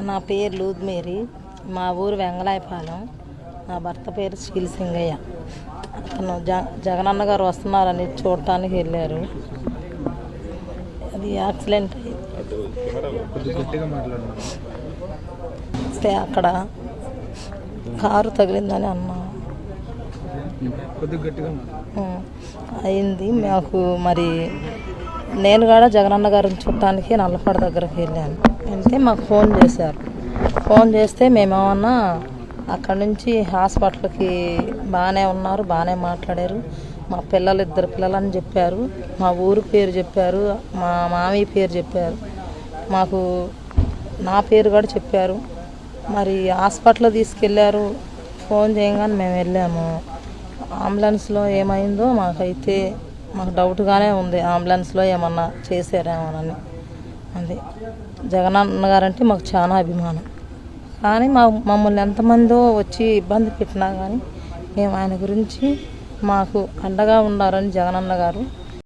నా పేరు లూద్ మేరీ మా ఊరు వెంగళాయపాలెం. నా భర్త పేరు శీల్ సింగయ్య. అతను జ జగనన్న గారు వస్తున్నారని చూడటానికి వెళ్ళారు. అది యాక్సిడెంట్ వస్తే అక్కడ కారు తగిలిందని అన్నా. అయింది. మాకు మరి నేను కూడా జగనన్న గారిని చూడటానికి నల్లపాడు దగ్గరికి వెళ్ళాను. వెళ్తే మాకు ఫోన్ చేశారు. ఫోన్ చేస్తే మేమేమన్నా అక్కడ నుంచి హాస్పిటల్కి బాగానే ఉన్నారు బాగానే మాట్లాడారు. మా పిల్లలు ఇద్దరు పిల్లలని చెప్పారు. మా ఊరు పేరు చెప్పారు. మా మామయ్య పేరు చెప్పారు. మాకు నా పేరు కూడా చెప్పారు. మరి హాస్పిటల్ తీసుకెళ్ళారు ఫోన్ చేయగానే మేము వెళ్ళాము. అంబులెన్స్లో ఏమైందో మాకైతే మాకు డౌట్గానే ఉంది. అంబులెన్స్లో ఏమన్నా చేశారేమోనని అది జగనన్న గారంటే మాకు చాలా అభిమానం. కానీ మా మమ్మల్ని ఎంతమందో వచ్చి ఇబ్బంది పెట్టినా కానీ మేము ఆయన గురించి మాకు అండగా ఉన్నారని జగనన్న గారు